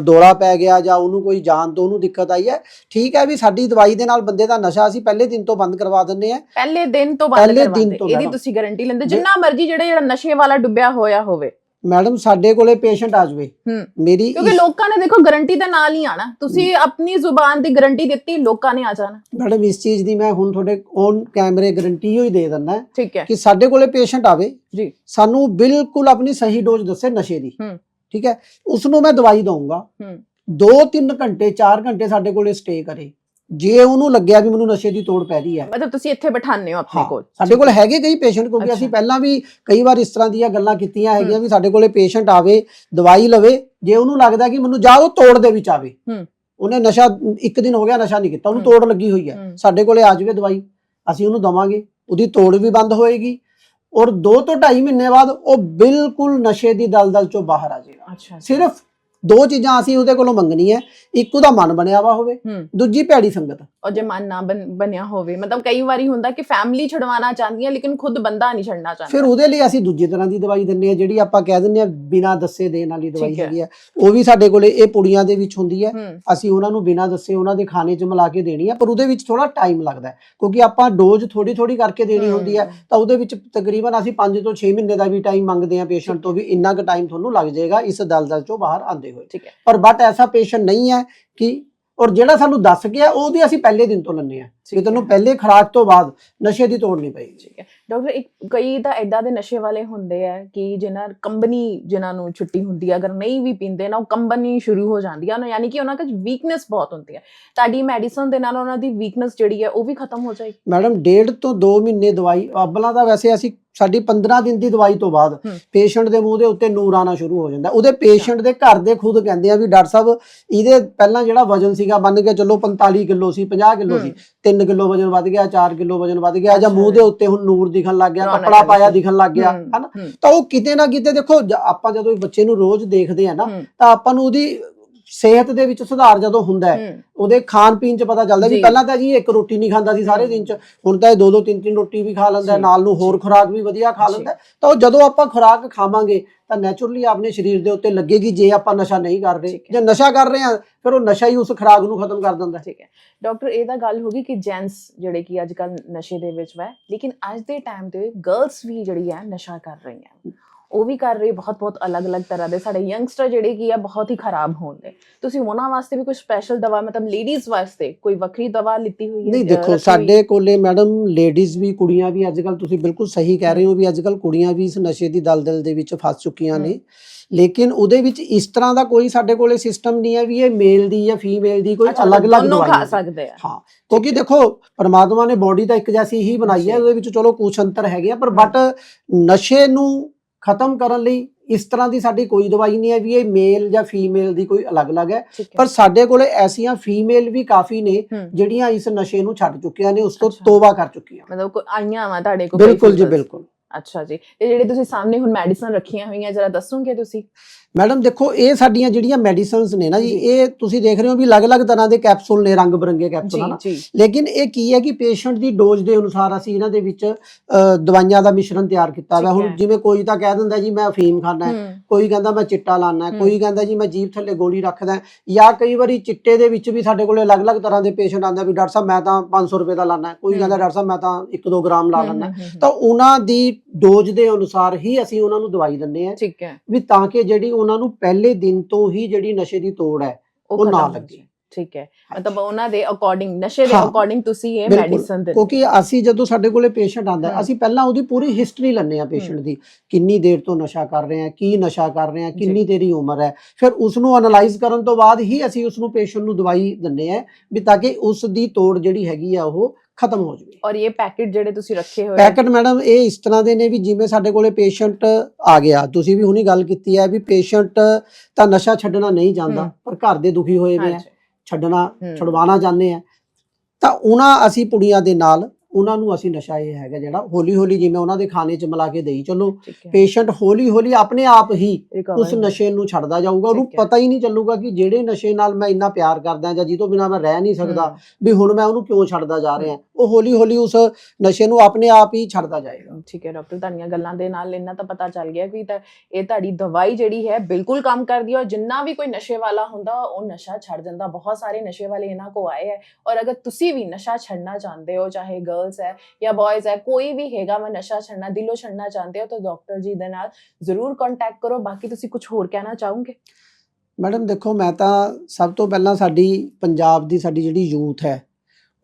ਦੌਰਾ ਪੈ ਗਿਆ ਜਾਂ ਉਹਨੂੰ ਕੋਈ ਜਾਨ ਤੋਂ ਉਹਨੂੰ ਦਿੱਕਤ ਆਈ ਹੈ ਠੀਕ ਹੈ ਵੀ ਸਾਡੀ ਦਵਾਈ ਦੇ ਨਾਲ ਬੰਦੇ ਦਾ ਨਸ਼ਾ ਅਸੀਂ ਪਹਿਲੇ ਦਿਨ ਤੋਂ ਬੰਦ ਕਰਵਾ ਦਿੰਦੇ ਆ ਪਹਿਲੇ ਦਿਨ ਤੋਂ ਬੰਦ ਦਿਨ ਕਰਵਾਉਂਦੇ ਤੋਂ ਇਹਦੀ। ਤੁਸੀਂ ਗਾਰੰਟੀ ਲੈਂਦੇ ਜਿੰਨਾ ਮਰਜ਼ੀ ਜਿਹੜੇ ਜਿਹੜਾ ਨਸ਼ੇ ਵਾਲਾ ਡੁੱਬਿਆ ਹੋਇਆ ਹੋਵੇ ਮੈਡਮ ਸਾਡੇ ਕੋਲੇ ਪੇਸ਼ੈਂਟ ਆ ਜਾਵੇ। ਹੂੰ। ਮੇਰੀ ਕਿਉਂਕਿ ਲੋਕਾਂ ਨੇ ਦੇਖੋ ਗਾਰੰਟੀ ਦੇ ਨਾਲ ਹੀ ਆਣਾ। ਤੁਸੀਂ ਆਪਣੀ ਜ਼ੁਬਾਨ ਦੀ ਗਾਰੰਟੀ ਦਿੱਤੀ ਲੋਕਾਂ ਨੇ ਆ ਜਾਣਾ। ਮੈਡਮ ਇਸ ਚੀਜ਼ ਦੀ ਮੈਂ ਹੁਣ ਤੁਹਾਡੇ ਔਨ ਕੈਮਰੇ ਗਾਰੰਟੀ ਹੀ ਦੇ ਦਿੰਦਾ। ਠੀਕ ਹੈ। ਕਿ ਸਾਡੇ ਕੋਲੇ ਪੇਸ਼ੈਂਟ ਆਵੇ। ਜੀ। ਸਾਨੂੰ ਬਿਲਕੁਲ ਆਪਣੀ ਸਹੀ ਡੋਜ਼ ਦੱਸੇ ਨਸ਼ੇ ਦੀ। ਹੂੰ। ਠੀਕ ਹੈ? ਉਸ ਨੂੰ ਮੈਂ ਦਵਾਈ ਦਊਂਗਾ। ਹੂੰ। 2-3 ਘੰਟੇ 4 ਘੰਟੇ ਸਾਡੇ ਕੋਲੇ ਸਟੇ ਕਰੇ। ਜੇ ਉਹਨੂੰ ਲੱਗਿਆ ਵੀ ਮੈਨੂੰ ਨਸ਼ੇ ਦੀ ਤੋੜ ਪੈ ਰਹੀ ਹੈ ਮਤਲਬ ਤੁਸੀਂ ਇੱਥੇ ਬਿਠਾਉਂਦੇ ਹੋ ਆਪਣੇ ਕੋਲ ਸਾਡੇ ਕੋਲ ਹੈਗੇ ਕਈ ਪੇਸ਼ੈਂਟ ਕਿਉਂਕਿ ਅਸੀਂ। ਪਹਿਲਾਂ ਵੀ ਕਈ ਵਾਰ ਇਸ ਤਰ੍ਹਾਂ ਦੀਆਂ ਗੱਲਾਂ ਕੀਤੀਆਂ ਹੈਗੀਆਂ ਵੀ ਸਾਡੇ ਕੋਲੇ ਪੇਸ਼ੈਂਟ ਆਵੇ ਦਵਾਈ ਲਵੇ ਜੇ ਉਹਨੂੰ ਲੱਗਦਾ ਕਿ ਮੈਨੂੰ ਜਾ ਉਹ ਤੋੜ ਦੇ ਵਿੱਚ ਆਵੇ ਹੂੰ। ਉਹਨੇ ਨਸ਼ਾ ਇੱਕ ਦਿਨ ਹੋ ਗਿਆ ਨਸ਼ਾ ਨਹੀਂ ਕੀਤਾ ਉਹਨੂੰ। ਤੋੜ ਲੱਗੀ ਹੋਈ ਹੈ ਹੂੰ। ਸਾਡੇ ਕੋਲੇ ਆ ਜਾਵੇ ਦਵਾਈ ਅਸੀਂ ਉਹਨੂੰ ਦਵਾਂਗੇ ਉਹਦੀ ਤੋੜ ਵੀ ਬੰਦ ਹੋਏਗੀ ਔਰ 2 ਤੋਂ 2.5 ਮਹੀਨੇ ਬਾਅਦ ਉਹ ਬਿਲਕੁਲ ਨਸ਼ੇ ਦੀ ਦਲਦਲ ਚੋਂ ਬਾਹਰ ਆ ਜਾਏਗਾ ਅੱਛਾ ਸਿਰਫ ਦੋ ਚੀਜ਼ਾਂ ਅਸੀਂ ਉਹਦੇ ਕੋਲੋਂ ਮੰਗਣੀ ਹੈ ਇੱਕ ਉਹਦਾ ਮਨ ਬਣਿਆ ਵਾ ਹੋਵੇ ਹੂੰ। ਦੂਜੀ ਭੈੜੀ ਸੰਗਤ। ਔਰ ਜੇ ਮਨ ਨਾ ਬਣ- ਬਣਿਆ ਹੋਵੇ ਮਤਲਬ ਕਈ ਵਾਰੀ ਹੁੰਦਾ ਕਿ ਫੈਮਿਲੀ ਛਡਵਾਉਣਾ ਚਾਹੁੰਦੀ ਹੈ ਲੇਕਿਨ ਖੁਦ ਬੰਦਾ ਨਹੀਂ ਛੱਡਣਾ ਚਾਹੁੰਦਾ। ਫਿਰ ਉਹਦੇ ਲਈ ਅਸੀਂ ਦੂਜੀ ਤਰ੍ਹਾਂ ਦੀ ਦਵਾਈ ਦਿੰਨੇ ਆ ਜਿਹੜੀ ਆਪਾਂ ਕਹਿ ਦਿੰਨੇ ਆ ਬਿਨਾਂ ਦੱਸੇ ਦੇਣ ਵਾਲੀ ਦਵਾਈ ਠੀਕ ਹੈ। ਹੈਗੀ ਆ। ਉਹ ਵੀ ਸਾਡੇ ਕੋਲੇ ਇਹ ਪੁੜੀਆਂ ਦੇ ਵਿੱਚ ਹੁੰਦੀ ਹੈ। ਹੂੰ। ਅਸੀਂ ਉਹਨਾਂ ਨੂੰ ਬਿਨਾਂ ਦੱਸੇ ਉਹਨਾਂ ਦੇ ਖਾਣੇ 'ਚ ਮਿਲਾ ਕੇ ਦੇਣੀ ਹੈ ਪਰ ਉਹਦੇ ਵਿੱਚ ਥੋੜਾ ਟਾਈਮ ਲੱਗਦਾ ਹੈ। ਕਿਉਂਕਿ ਆਪਾਂ ਡੋਜ਼ ਥੋੜੀ ਥੋੜੀ ਕਰਕੇ ਦੇਣੀ ਹੁੰਦੀ ਹੈ ਤਾਂ ਉਹਦੇ ਵਿੱਚ ਤਕਰੀਬਨ ਅਸੀਂ 5 ਤੋਂ 6 ਮਹੀਨੇ ਦਾ ਵੀ ਟਾਈਮ ਮੰਗਦੇ ਆ ਪੇਸ਼ੈਂਟ ਤੋਂ ਵੀ ਇੰਨਾ ਕੁ ਟਾਈਮ ਤੁਹਾਨੂੰ ਲੱਗ ਜਾਏਗਾ ਇਸ ਦਲਦਲ 'ਚੋਂ ਬਾਹਰ ਆਉਂਦੇ ਹੋਏ, ਠੀਕ ਹੈ। ਪਰ ਬਟ ਐਸਾ ਪੇਸ਼ੈਂਟ ਨਹੀਂ ਹੈ ਕਿ, ਔਰ ਜਿਹੜਾ ਸਾਨੂੰ ਦੱਸ ਗਿਆ ਉਹਦੀ ਅਸੀਂ ਪਹਿਲੇ ਦਿਨ ਤੋਂ ਲੰਨੇ ਆ। ਕਿ ਤੈਨੂੰ ਪਹਿਲੇ ਖੁਰਾਕ ਤੋਂ ਬਾਅਦ ਨਸ਼ੇ ਦੀ ਤੋੜ ਨਹੀਂ ਪਏਗੀ ਠੀਕ ਹੈ। ਡਾਕਟਰ ਇੱਕ ਕਈ ਤਾਂ ਐਦਾਂ ਦੇ ਨਸ਼ੇ ਵਾਲੇ ਹੁੰਦੇ ਆ ਕਿ ਜਿਨ੍ਹਾਂ ਕੰਬਨੀ ਜਿਨ੍ਹਾਂ ਨੂੰ ਛੁੱਟੀ ਹੁੰਦੀ ਹੈ ਅਗਰ ਨਹੀਂ ਵੀ ਪੀਂਦੇ ਨਾ ਉਹ ਕੰਬਨੀ ਸ਼ੁਰੂ ਹੋ ਜਾਂਦੀ ਹੈ ਨਾ ਯਾਨੀ ਕਿ ਉਹਨਾਂ ਵਿੱਚ ਵੀਕਨੈਸ ਬਹੁਤ ਹੁੰਦੀ ਹੈ ਤੁਹਾਡੀ ਮੈਡੀਸਨ ਦੇ ਨਾਲ ਉਹਨਾਂ ਦੀ ਵੀਕਨੈਸ ਜਿਹੜੀ ਹੈ ਉਹ ਵੀ ਖਤਮ ਹੋ ਜਾਏਗੀ। ਮੈਡਮ ਡੇਢ ਤੋਂ 2 ਮਹੀਨੇ ਦਵਾਈ ਅੱਬਲਾਂ ਦਾ ਵੈਸੇ ਅਸੀਂ ਸਾਡੀ 15 ਦਿਨ ਦੀ ਦਵਾਈ ਤੋਂ ਬਾਅਦ। ਪੇਸ਼ੈਂਟ ਦੇ ਮੂੰਹ ਦੇ ਉੱਤੇ ਨੂਰ ਆਣਾ ਸ਼ੁਰੂ ਹੋ ਜਾਂਦਾ। ਉਹਦੇ ਪੇਸ਼ੈਂਟ ਦੇ ਘਰ ਦੇ ਖੁਦ ਕਹਿੰਦੇ ਆ ਵੀ ਡਾਕਟਰ ਸਾਹਿਬ ਇਹਦੇ ਪਹਿਲਾਂ ਜਿਹੜਾ ਵਜਨ ਸੀਗਾ ਮੰਨ ਕੇ ਚੱਲੋ 45 ਕਿਲੋ ਸੀ 50 ਕਿਲੋ ਸੀ 3 ਕਿਲੋ ਵਜਨ ਵੱਧ ਗਿਆ 4 ਕਿਲੋ ਵਜਨ ਵੱਧ ਗਿਆ ਜਾਂ। ਮੂੰਹ ਦੇ ਉੱਤੇ ਹੁਣ ਨੂਰ ਦਿਖਣ ਲੱਗ ਗਿਆ ਕੱਪੜਾ ਪਾਇਆ। ਦਿਖਣ ਲੱਗ ਗਿਆ ਹਨਾ ਤਾਂ ਉਹ ਕਿਤੇ ਨਾ ਕਿਤੇ ਦੇਖੋ ਆਪਾਂ ਜਦੋਂ ਬੱਚੇ ਨੂੰ ਰੋਜ਼ ਦੇਖਦੇ ਆ ਨਾ ਤਾਂ ਆਪਾਂ ਨੂੰ ਉਹਦੀ ਸਿਹਤ ਦੇ ਵਿੱਚ ਸੁਧਾਰ ਜਦੋਂ ਹੁੰਦਾ ਹੈ ਉਹਦੇ ਖਾਣ ਪੀਣ ਚ ਪਤਾ ਚੱਲਦਾ ਵੀ। ਪਹਿਲਾਂ ਤਾਂ ਜੀ ਇੱਕ ਰੋਟੀ ਨਹੀਂ ਖਾਂਦਾ ਸੀ ਸਾਰੇ ਦਿਨ ਚ ਹੁਣ ਤਾਂ ਇਹ ਦੋ ਦੋ ਤਿੰਨ ਤਿੰਨ ਰੋਟੀ ਵੀ ਖਾ ਲੈਂਦਾ ਨਾਲ ਨੂੰ ਹੋਰ। ਖੁਰਾਕ ਵੀ ਵਧੀਆ ਖਾ। ਲੈਂਦਾ। ਤਾਂ ਉਹ ਜਦੋਂ ਆਪਾਂ ਖੁਰਾਕ ਖਾਵਾਂਗੇ ਤਾਂ ਨੇਚਰਲੀ ਆਪਣੇ ਸਰੀਰ ਦੇ ਉੱਤੇ ਲੱਗੇਗੀ ਜੇ ਆਪਾਂ ਨਸ਼ਾ ਨਹੀਂ ਕਰ ਰਹੇ। ਜੇ ਨਸ਼ਾ ਕਰ ਰਹੇ ਆ ਫਿਰ ਉਹ ਨਸ਼ਾ ਹੀ ਉਸ ਖੁਰਾਕ ਨੂੰ ਖਤਮ ਕਰ ਦਿੰਦਾ। ਠੀਕ ਹੈ ਡਾਕਟਰ ਇਹ ਤਾਂ ਗੱਲ ਹੋ ਗਈ ਕਿ ਜੈਂਟਸ ਜਿਹੜੇ ਕਿ ਅੱਜ ਕੱਲ ਨਸ਼ੇ ਦੇ ਵਿੱਚ ਵੈ ਲੇਕਿਨ ਅੱਜ ਦੇ ਟਾਈਮ ਤੇ ਗਰਲਸ ਵੀ ਜਿਹੜੀ ਹੈ ਨਸ਼ਾ ਕਰ ਰਹੀਆਂ ਉਹ ਵੀ ਕਰ ਰਹੇ ਬਹੁਤ ਬਹੁਤ ਅਲੱਗ-ਅਲੱਗ ਤਰ੍ਹਾਂ ਦੇ ਸਾਡੇ ਯੰਗਸਟਰ ਜਿਹੜੇ ਕੀ ਆ ਬਹੁਤ ਹੀ ਖਰਾਬ ਹੋਣਦੇ ਤੁਸੀਂ ਉਹਨਾਂ ਵਾਸਤੇ ਵੀ ਕੋਈ ਸਪੈਸ਼ਲ ਦਵਾ ਮਤਲਬ ਲੇਡੀਜ਼ ਵਾਸਤੇ ਕੋਈ ਵੱਖਰੀ ਦਵਾ ਲਿੱਤੀ ਹੋਈ ਹੈ ਨਹੀਂ ਦੇਖੋ? ਸਾਡੇ ਕੋਲੇ ਮੈਡਮ ਲੇਡੀਜ਼ ਵੀ ਕੁੜੀਆਂ ਵੀ ਅੱਜ ਕੱਲ ਤੁਸੀਂ ਬਿਲਕੁਲ ਸਹੀ ਕਹਿ ਰਹੇ ਹੋ ਵੀ ਅੱਜ ਕੱਲ ਕੁੜੀਆਂ ਵੀ ਇਸ ਨਸ਼ੇ ਦੀ ਦਲਦਲ ਦੇ ਵਿੱਚ ਫਸ ਚੁੱਕੀਆਂ ਨੇ ਲੇਕਿਨ ਉਹਦੇ ਵਿੱਚ ਇਸ ਤਰ੍ਹਾਂ ਦਾ ਕੋਈ ਸਾਡੇ ਕੋਲੇ ਸਿਸਟਮ ਨਹੀਂ ਹੈ ਵੀ ਇਹ ਮੇਲ ਦੀ ਜਾਂ ਫੀਮੇਲ ਦੀ ਕੋਈ ਅਲੱਗ-ਅਲੱਗ ਦਵਾਈ ਖਾ। ਸਕਦੇ ਆ ਹਾਂ ਕਿਉਂਕਿ ਦੇਖੋ ਪਰਮਾਤਮਾ ਨੇ ਬਾਡੀ ਤਾਂ ਇੱਕ ਜੈਸੀ ਹੀ ਬਣਾਈ ਹੈ। ਉਹਦੇ ਵਿੱਚ ਚਲੋ ਕੁਛ ਅੰਤਰ ਹੈਗੇ ਆ ਪਰ। ਬਟ ਨਸ਼ੇ ਨੂੰ ਖਤਮ ਕਰਨ ਲਈ ਇਸ ਤਰ੍ਹਾਂ ਦੀ ਸਾਡੀ ਕੋਈ ਦਵਾਈ ਨਹੀਂ ਹੈ ਵੀ ਇਹ ਮੇਲ ਜਾਂ ਫੀਮੇਲ ਦੀ ਕੋਈ ਅਲੱਗ-ਅਲੱਗ ਹੈ ਠੀਕ ਹੈ ਪਰ ਸਾਡੇ ਕੋਲੇ ਐਸੀਆਂ ਫੀਮੇਲ ਵੀ ਕਾਫੀ ਨੇ ਹੂੰ। ਜਿਹੜੀਆਂ ਇਸ ਨਸ਼ੇ ਨੂੰ ਛੱਡ ਚੁੱਕੀਆਂ ਨੇ ਉਸ ਤੋਂ ਅੱਛਾ। ਤੋਬਾ ਕਰ ਚੁੱਕੀਆਂ ਮਤਲਬ ਕੋਈ ਆਈਆਂ ਵਾ ਤੁਹਾਡੇ ਕੋਲ ਬਿਲਕੁਲ ਜੀ? ਬਿਲਕੁਲ ਅੱਛਾ ਜੀ ਇਹ ਜਿਹੜੇ ਤੁਸੀਂ ਸਾਹਮਣੇ ਹੁਣ ਮੈਡੀਸਨ ਰੱਖੀਆਂ ਹੋਈਆਂ ਜਰਾ ਦੱਸੋਗੇ ਤੁਸੀਂ? ਮੈਡਮ ਦੇਖੋ ਇਹ ਸਾਡੀਆਂ ਜਿਹੜੀਆਂ ਮੈਡੀਸਿਨਸ ਨੇ ਨਾ ਜੀ। ਇਹ ਤੁਸੀਂ ਦੇਖ ਰਹੇ ਹੋ ਵੀ ਅਲੱਗ-ਅਲੱਗ ਤਰ੍ਹਾਂ ਦੇ ਕੈਪਸੂਲ ਨੇ ਰੰਗ ਬਰੰਗੇ ਕੈਪਸੂਲ ਹਨ? ਲੇਕਿਨ ਇਹ ਕੀ ਹੈ ਕਿ ਪੇਸ਼ੈਂਟ ਦੀ ਡੋਜ਼ ਦੇ ਅਨੁਸਾਰ ਅਸੀਂ ਇਹਨਾਂ ਦੇ ਵਿੱਚ ਦਵਾਈਆਂ ਦਾ ਮਿਸ਼ਰਣ ਤਿਆਰ ਕੀਤਾ ਹੋਇਆ। ਹੁਣ। ਜਿਵੇਂ ਕੋਈ ਤਾਂ ਕਹਿ ਦਿੰਦਾ ਜੀ ਮੈਂ ਅਫੀਮ ਖਾਣਾ ਹੈ। ਕੋਈ ਕਹਿੰਦਾ ਮੈਂ ਚਿੱਟਾ ਲਾਣਾ ਹੈ। ਕੋਈ ਕਹਿੰਦਾ ਜੀ ਮੈਂ ਜੀਭ ਥੱਲੇ ਗੋਲੀ ਰੱਖਦਾ ਹੈ, ਜਾਂ ਕਈ ਵਾਰੀ ਚਿੱਟੇ ਦੇ ਵਿੱਚ ਵੀ ਸਾਡੇ ਕੋਲੇ ਅਲੱਗ-ਅਲੱਗ ਤਰ੍ਹਾਂ ਦੇ ਪੇਸ਼ੈਂਟ ਆਉਂਦੇ ਵੀ ਡਾਕਟਰ ਸਾਹਿਬ ਮੈਂ ਤਾਂ 500 ਰੁਪਏ ਦਾ ਲਾਣਾ ਹੈ। ਕੋਈ। ਕਹਿੰਦਾ ਡਾਕਟਰ ਸਾਹਿਬ ਮੈਂ ਤਾਂ 1-2 ਗ੍ਰਾਮ ਲਾ ਲੈਣਾ ਹੂੰ, ਤਾਂ ਉਹਨਾਂ ਦੀ ਡੋਜ਼ ਦੇ ਅਨੁਸਾਰ ਹੀ ਅਸੀਂ ਉਹਨਾਂ ਨੂੰ ਦਵਾਈ ਦਿੰਦੇ ਆ ਠੀਕ ਹੈ। ਵੀ ਤਾਂ ਕਿ ਜਿਹੜੀ ਉਹਨਾਂ ਨੂੰ ਪਹਿਲੇ ਦਿਨ ਤੋਂ ਹੀ ਜਿਹੜੀ ਨਸ਼ੇ ਦੀ ਤੋੜ ਹੈ ਉਹ ਨਾ ਲੱਗੇ। ਠੀਕ ਹੈ। ਮਤਲਬ ਉਹਨਾਂ ਦੇ ਅਕੋਰਡਿੰਗ ਨਸ਼ੇ ਦੇ ਅਕੋਰਡਿੰਗ ਤੁਸੀਂ ਇਹ। ਮੈਡੀਸਨ ਦੇ ਕਿਉਂਕਿ ਅਸੀਂ ਜਦੋਂ ਸਾਡੇ ਕੋਲੇ ਪੇਸ਼ੈਂਟ ਆਂਦਾ। ਅਸੀਂ ਪਹਿਲਾਂ ਉਹਦੀ ਪੂਰੀ ਹਿਸਟਰੀ ਲੈਂਦੇ ਆ ਪੇਸ਼ੈਂਟ ਦੀ ਕਿੰਨੀ ਦੇਰ ਤੋਂ ਨਸ਼ਾ ਕਰ ਰਹੇ ਆ ਕੀ ਨਸ਼ਾ ਕਰ ਰਹੇ ਆ ਕਿੰਨੀ ਤੇਰੀ ਉਮਰ ਹੈ। ਫਿਰ ਉਸ ਨੂੰ ਐਨਲਾਈਜ਼ ਕਰਨ ਤੋਂ ਬਾਅਦ ਹੀ ਅਸੀਂ ਉਸ ਨੂੰ ਪੇਸ਼ੈਂਟ ਨੂੰ ਦਵਾਈ ਦਿੰਦੇ ਆ ਵੀ ਤਾਂ ਕਿ ਉਸ ਦੀ ਤੋੜ ਜਿਹੜੀ ਹੈਗੀ ਆ ਉਹ ਖਤਮ ਹੋ ਜਾਵੇ ਔਰ ਇਹ ਪੈਕੇਟ ਜਿਹੜੇ ਤੁਸੀਂ ਰੱਖੇ ਹੋਏ ਪੈਕਟ ਮੈਡਮ ਇਹ ਇਸ ਤਰ੍ਹਾਂ ਦੇ ਨੇ ਵੀ ਜਿਵੇਂ ਸਾਡੇ ਕੋਲੇ ਪੇਸ਼ੈਂਟ ਆ ਗਿਆ। ਤੁਸੀਂ ਵੀ ਹੁਣੀ ਗੱਲ ਕੀਤੀ ਹੈ ਵੀ ਪੇਸ਼ੈਂਟ ਤਾਂ ਨਸ਼ਾ ਛੱਡਣਾ ਨਹੀਂ ਹਮ। ਪਰ ਘਰ ਦੇ ਦੁਖੀ ਹੋਏ ਆ ਹਾਂਜੀ। ਛੱਡਣਾ ਹਮ। ਛੁਡਵਾਉਣਾ ਚਾਹੁੰਦੇ ਆ। ਤਾਂ ਉਹਨਾਂ ਅਸੀਂ ਪੁੜੀਆਂ ਦੇ ਨਾਲ ਉਹਨਾਂ ਨੂੰ ਅਸੀਂ ਨਸ਼ਾ ਇਹ ਹੈਗਾ ਜਿਹੜਾ ਹੌਲੀ ਹੌਲੀ ਜਿਵੇਂ ਉਹਨਾਂ ਦੇ ਖਾਣੇ 'ਚ ਮਿਲਾ ਕੇ ਦੇਈ ਚੱਲੋ ਪੇਸ਼ੈਂਟ ਹੌਲੀ ਹੌਲੀ ਆਪਣੇ ਆਪ ਹੀ ਉਸ ਨਸ਼ੇ ਨੂੰ ਛੱਡਦਾ ਜਾਊਗਾ। ਉਹਨੂੰ। ਪਤਾ ਹੀ ਨਹੀਂ ਚੱਲੂਗਾ ਕਿ ਜਿਹੜੇ ਨਸ਼ੇ ਨਾਲ ਮੈਂ ਇੰਨਾ ਪਿਆਰ ਕਰਦਾ ਜਾਂ ਜਿਹਤੋਂ ਬਿਨਾਂ ਮੈਂ ਰਹਿ ਨਹੀਂ ਸਕਦਾ ਵੀ ਹੁਣ ਮੈਂ ਉਹਨੂੰ ਕਿਉਂ ਛੱਡਦਾ ਜਾ ਰਿਹਾ। ਉਹ ਹੌਲੀ ਹੌਲੀ ਉਸ ਨਸ਼ੇ ਨੂੰ ਆਪਣੇ ਆਪ ਹੀ ਛੱਡਦਾ ਜਾਏਗਾ। ਠੀਕ ਹੈ ਡਾਕਟਰ ਤੁਹਾਡੀਆਂ ਗੱਲਾਂ ਦੇ ਨਾਲ ਇੰਨਾ ਤਾਂ ਪਤਾ ਚੱਲ ਗਿਆ ਤਾਂ ਇਹ ਤੁਹਾਡੀ ਦਵਾਈ ਜਿਹੜੀ ਹੈ ਬਿਲਕੁਲ ਕੰਮ ਕਰਦੀ ਹੈ ਔਰ ਜਿੰਨਾ ਵੀ ਕੋਈ ਨਸ਼ੇ ਵਾਲਾ ਹੁੰਦਾ ਉਹ ਨਸ਼ਾ ਛੱਡ ਜਾਂਦਾ। ਬਹੁਤ ਸਾਰੇ ਨਸ਼ੇ ਵਾਲੇ ਇਹਨਾਂ ਕੋ ਆਏ ਹੈ ਔਰ ਅਗਰ ਤੁਸੀਂ ਵੀ ਨਸ਼ਾ ਛੱਡਣਾ ਚਾਹੁੰਦੇ ਹੋ ਚਾਹੇ ਗਰਲਸ ਹੈ ਜਾਂ ਬॉयਜ਼ ਹੈ ਕੋਈ ਵੀ ਹੈਗਾ ਮੈਂ ਨਸ਼ਾ ਛੱਡਣਾ ਦਿਲੋਂ ਛੱਡਣਾ ਚਾਹੁੰਦੇ ਹੋ ਤਾਂ ਡਾਕਟਰ ਜੀ ਦੇ ਨਾਲ ਜ਼ਰੂਰ ਕੰਟੈਕਟ ਕਰੋ। ਬਾਕੀ ਤੁਸੀਂ ਕੁਝ ਹੋਰ ਕਹਿਣਾ ਚਾਹੋਗੇ? ਮੈਡਮ ਦੇਖੋ ਮੈਂ ਤਾਂ ਸਭ ਤੋਂ ਪਹਿਲਾਂ ਸਾਡੀ ਪੰਜਾਬ ਦੀ ਸਾਡੀ ਜਿਹੜੀ ਯੂਥ ਹੈ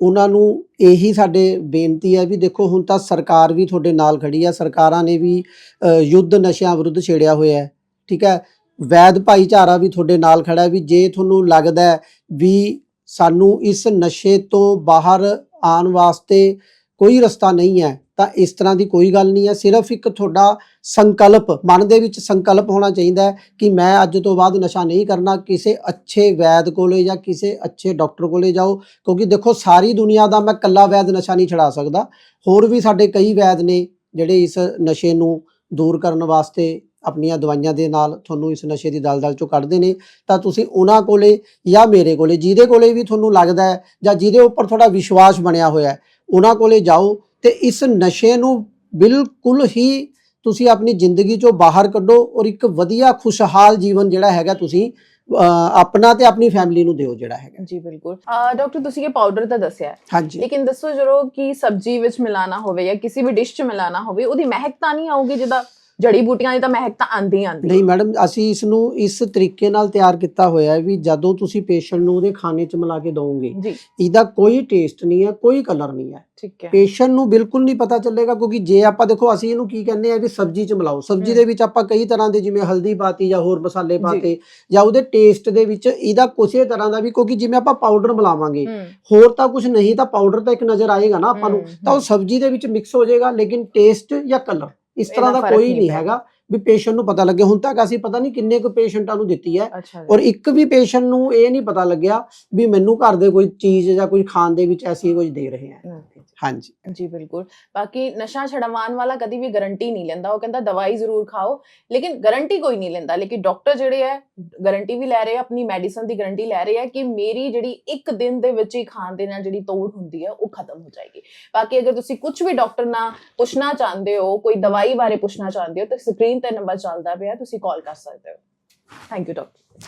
ਉਹਨਾਂ ਨੂੰ ਇਹੀ ਸਾਡੇ ਬੇਨਤੀ ਹੈ ਵੀ ਦੇਖੋ, ਹੁਣ ਤਾਂ ਸਰਕਾਰ ਵੀ ਤੁਹਾਡੇ ਨਾਲ ਖੜੀ ਹੈ ਸਰਕਾਰਾਂ ਨੇ ਵੀ ਯੁੱਧ ਨਸ਼ਿਆਂ ਵਿਰੁੱਧ ਛੇੜਿਆ ਹੋਇਆ ਹੈ, ਠੀਕ ਹੈ? ਵੈਦ ਭਾਈਚਾਰਾ ਵੀ ਤੁਹਾਡੇ ਨਾਲ ਖੜਾ ਵੀ ਜੇ ਤੁਹਾਨੂੰ ਲੱਗਦਾ ਵੀ ਸਾਨੂੰ ਇਸ ਨਸ਼ੇ ਤੋਂ ਬਾਹਰ ਆਉਣ ਵਾਸਤੇ ਕੋਈ ਰਸਤਾ ਨਹੀਂ ਹੈ, ਤਾਂ ਇਸ ਤਰ੍ਹਾਂ ਦੀ ਕੋਈ ਗੱਲ ਨਹੀਂ ਹੈ। ਸਿਰਫ ਇੱਕ ਤੁਹਾਡਾ ਸੰਕਲਪ, ਮਨ ਦੇ ਵਿੱਚ ਸੰਕਲਪ ਹੋਣਾ ਚਾਹੀਦਾ ਹੈ ਕਿ ਮੈਂ ਅੱਜ ਤੋਂ ਬਾਅਦ ਨਸ਼ਾ ਨਹੀਂ ਕਰਨਾ। ਕਿਸੇ ਅੱਛੇ ਵੈਦ ਕੋਲੇ ਜਾਂ ਕਿਸੇ ਅੱਛੇ ਡਾਕਟਰ ਕੋਲੇ ਜਾਓ, ਕਿਉਂਕਿ ਦੇਖੋ ਸਾਰੀ ਦੁਨੀਆ ਦਾ ਮੈਂ ਕੱਲਾ ਵੈਦ ਨਸ਼ਾ ਨਹੀਂ ਛਡਾ ਸਕਦਾ। ਹੋਰ ਵੀ ਸਾਡੇ ਕਈ ਵੈਦ ਨੇ ਜਿਹੜੇ ਇਸ ਨਸ਼ੇ ਨੂੰ ਦੂਰ ਕਰਨ ਵਾਸਤੇ ਆਪਣੀਆਂ ਦਵਾਈਆਂ ਦੇ ਨਾਲ ਤੁਹਾਨੂੰ ਇਸ ਨਸ਼ੇ ਦੀ ਦਲਦਲ ਚੋਂ ਕੱਢਦੇ ਨੇ। ਤਾਂ ਤੁਸੀਂ ਉਹਨਾਂ ਕੋਲੇ ਜਾਂ ਮੇਰੇ ਕੋਲੇ, ਜਿਹਦੇ ਕੋਲੇ ਵੀ ਤੁਹਾਨੂੰ ਲੱਗਦਾ ਹੈ ਜਾਂ ਜਿਹਦੇ ਉੱਪਰ ਤੁਹਾਡਾ ਵਿਸ਼ਵਾਸ ਬਣਿਆ ਹੋਇਆ ਹੈ ਉਹਨਾਂ ਕੋਲੇ ਜਾਓ ਤੇ ਇਸ ਨਸ਼ੇ ਨੂੰ ਬਿਲਕੁਲ ਹੀ ਤੁਸੀਂ ਆਪਣੀ ਜ਼ਿੰਦਗੀ ਚੋਂ ਬਾਹਰ ਕੱਢੋ ਔਰ ਇੱਕ ਵਧੀਆ ਖੁਸ਼ਹਾਲ ਜੀਵਨ ਜਿਹੜਾ ਹੈਗਾ ਤੁਸੀਂ ਆਪਣਾ ਤੇ ਆਪਣੀ ਫੈਮਿਲੀ ਨੂੰ ਦਿਓ ਜਿਹੜਾ ਹੈਗਾ। ਜੀ ਬਿਲਕੁਲ। ਡਾਕਟਰ ਤੁਸੀਂ ਇਹ ਪਾਊਡਰ ਤਾਂ ਦੱਸਿਆ ਹੈ। ਹਾਂਜੀ। ਲੇਕਿਨ ਦੱਸੋ ਜਦੋਂ ਕਿ ਸਬਜ਼ੀ ਵਿੱਚ ਮਿਲਾਣਾ ਹੋਵੇ ਜਾਂ ਕਿਸੇ ਵੀ ਡਿਸ਼ 'ਚ ਮਿਲਾਣਾ ਹੋਵੇ ਉਹਦੀ ਮਹਿਕ ਤਾਂ ਨਹੀਂ ਆਊਗੀ ਜਿੱਦਾਂ ਜੜੀ ਬੂਟੀਆਂ ਦੀ ਤਾਂ ਮਹਿਕ ਤਾਂ ਆਂਦੀ ਆਂਦੀ ਨਹੀਂ ਮੈਡਮ ਅਸੀਂ ਇਸ ਨੂੰ ਇਸ ਤਰੀਕੇ ਨਾਲ ਤਿਆਰ ਕੀਤਾ ਹੋਇਆ ਹੈ ਵੀ ਜਦੋਂ ਤੁਸੀਂ ਪੇਸ਼ੈਂਟ ਨੂੰ ਉਹਦੇ ਖਾਣੇ 'ਚ ਮਿਲਾ ਕੇ ਦਿਓਗੇ ਜੀ ਇਹਦਾ ਕੋਈ ਟੇਸਟ ਨਹੀਂ ਹੈ ਕੋਈ ਕਲਰ ਨਹੀਂ ਹੈ ਠੀਕ ਹੈ ਪੇਸ਼ੈਂਟ ਨੂੰ ਬਿਲਕੁਲ ਨਹੀਂ ਪਤਾ ਚੱਲੇਗਾ ਕਿਉਂਕਿ ਜੇ ਆਪਾਂ ਦੇਖੋ ਅਸੀਂ ਇਹਨੂੰ ਕੀ ਕਹਿੰਦੇ ਆ ਵੀ ਸਬਜ਼ੀ 'ਚ ਮਿਲਾਓ ਸਬਜ਼ੀ। ਦੇ ਵਿੱਚ ਆਪਾਂ ਕਈ ਤਰ੍ਹਾਂ ਦੇ ਜਿਵੇਂ ਹਲਦੀ ਪਾਤੀ ਜਾਂ ਹੋਰ ਮਸਾਲੇ। ਪਾਤੇ ਜਾਂ ਉਹਦੇ ਟੇਸਟ ਦੇ ਵਿੱਚ ਇਹਦਾ ਕਿਸੇ ਤਰ੍ਹਾਂ ਦਾ ਵੀ ਕਿਉਂਕਿ ਜਿਵੇਂ ਆਪਾਂ ਪਾਊਡਰ ਮਿਲਾਵਾਂਗੇ ਹੋਰ ਤਾਂ ਕੁਝ ਨਹੀਂ ਤਾਂ ਪਾਊਡਰ ਤਾਂ ਇੱਕ ਨਜ਼ਰ ਆਏਗਾ ਨਾ ਆਪਾਂ ਨੂੰ ਤਾਂ ਉਹ। ਸਬਜ਼ੀ ਦੇ ਵਿੱਚ ਮਿਕਸ ਹੋ ਜਾਏਗਾ ਲੇਕਿਨ ਟੇਸਟ ਜਾਂ ਕਲਰ ਇਸ ਤਰ੍ਹਾਂ ਦਾ ਕੋਈ ਨਹੀਂ। ਹੈਗਾ ਵੀ ਪੇਸ਼ੈਂਟ ਨੂੰ ਪਤਾ ਲੱਗੇ ਹੁਣ ਤੱਕ ਅਸੀਂ ਪਤਾ ਨਹੀਂ ਕਿੰਨੇ ਕੁ ਪੇਸ਼ੈਂਟਾਂ ਨੂੰ ਦਿੱਤੀ ਹੈ। ਔਰ ਇੱਕ ਵੀ ਪੇਸ਼ੈਂਟ ਨੂੰ ਇਹ ਨਹੀਂ ਪਤਾ ਲੱਗਿਆ ਵੀ ਮੈਨੂੰ ਘਰ ਦੇ ਕੋਈ ਚੀਜ਼ ਜਾਂ ਕੋਈ ਖਾਣ ਦੇ ਵਿੱਚ ਐਸੀ ਕੁਝ ਦੇ ਰਹੇ ਹਮ, ਹਾਂਜੀ। ਜੀ ਬਿਲਕੁਲ। ਬਾਕੀ ਨਸ਼ਾ ਛਡਵਾਉਣ ਵਾਲਾ ਕਦੀ ਵੀ ਗਾਰੰਟੀ ਨਹੀਂ ਲੈਂਦਾ। ਉਹ ਕਹਿੰਦਾ ਦਵਾਈ ਜ਼ਰੂਰ ਖਾਓ। ਲੇਕਿਨ ਗਾਰੰਟੀ ਕੋਈ ਨਹੀਂ ਲੈਂਦਾ। ਲੇਕਿਨ ਡਾਕਟਰ ਜਿਹੜੇ ਹੈ ਗਾਰੰਟੀ ਵੀ ਲੈ ਰਹੇ ਆ ਆਪਣੀ ਮੈਡੀਸਨ ਦੀ ਗਾਰੰਟੀ ਲੈ ਰਹੇ ਆ ਕਿ ਮੇਰੀ ਜਿਹੜੀ ਇੱਕ ਦਿਨ ਦੇ ਵਿੱਚ ਹੀ ਖਾਣ ਦੇ ਨਾਲ ਜਿਹੜੀ ਤੋੜ ਹੁੰਦੀ ਹੈ ਉਹ ਖਤਮ ਹੋ ਜਾਏਗੀ। ਬਾਕੀ ਅਗਰ ਤੁਸੀਂ ਕੁਝ ਵੀ ਡਾਕਟਰ ਨਾਲ ਪੁੱਛਣਾ ਚਾਹੁੰਦੇ ਹੋ ਕੋਈ ਦਵਾਈ ਬਾਰੇ ਪੁੱਛਣਾ ਚਾਹੁੰਦੇ ਹੋ ਤਾਂ ਸਕਰੀਨ ਤੇ ਨੰਬਰ ਚੱਲਦਾ ਪਿਆ। ਤੁਸੀਂ ਕਾਲ ਕਰ ਸਕਦੇ ਹੋ। Thank you doctor